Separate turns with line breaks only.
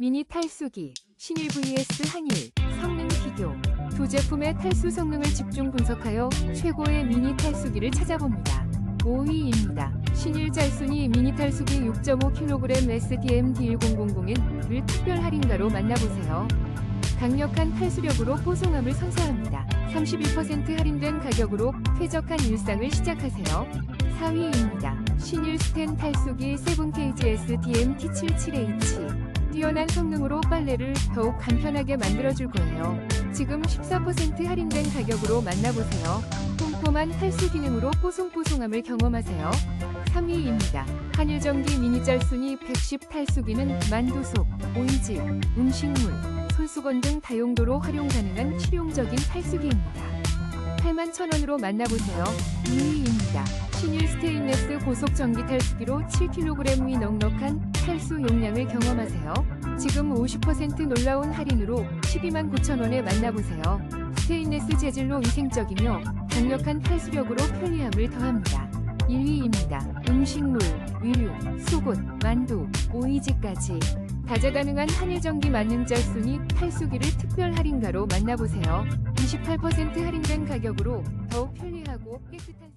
미니 탈수기, 신일 vs 한일, 성능 비교. 두 제품의 탈수 성능을 집중 분석하여 최고의 미니 탈수기를 찾아봅니다. 5위입니다. 신일 짤순이 미니 탈수기 6.5kg SDM D1000을 특별 할인가로 만나보세요. 강력한 탈수력으로 뽀송함을 선사합니다. 31% 할인된 가격으로 쾌적한 일상을 시작하세요. 4위입니다. 신일 스텐 탈수기 7KGS DMT77H 뛰어난 성능으로 빨래를 더욱 간편하게 만들어줄 거예요. 지금 14% 할인된 가격으로 만나보세요. 꼼꼼한 탈수 기능으로 뽀송뽀송함을 경험하세요. 3위입니다. 한일전기 미니 짤순이 110 탈수기는 만두속, 오이지, 음식물, 손수건 등 다용도로 활용 가능한 실용적인 탈수기입니다. 81,000원으로 만나보세요. 2위입니다. 신일 스테인레스 고속 전기 탈수기로 7kg 위 넉넉한 탈수 용량을 경험하세요. 지금 50% 놀라운 할인으로 12만 9천원에 만나보세요. 스테인레스 재질로 위생적이며 강력한 탈수력으로 편리함을 더합니다. 1위입니다. 음식물, 의류, 속옷, 만두, 오이지까지 다재다능한 한일전기 만능 짤순이 탈수기를 특별 할인가로 만나보세요. 28% 할인된 가격으로 더욱 편리하고 깨끗한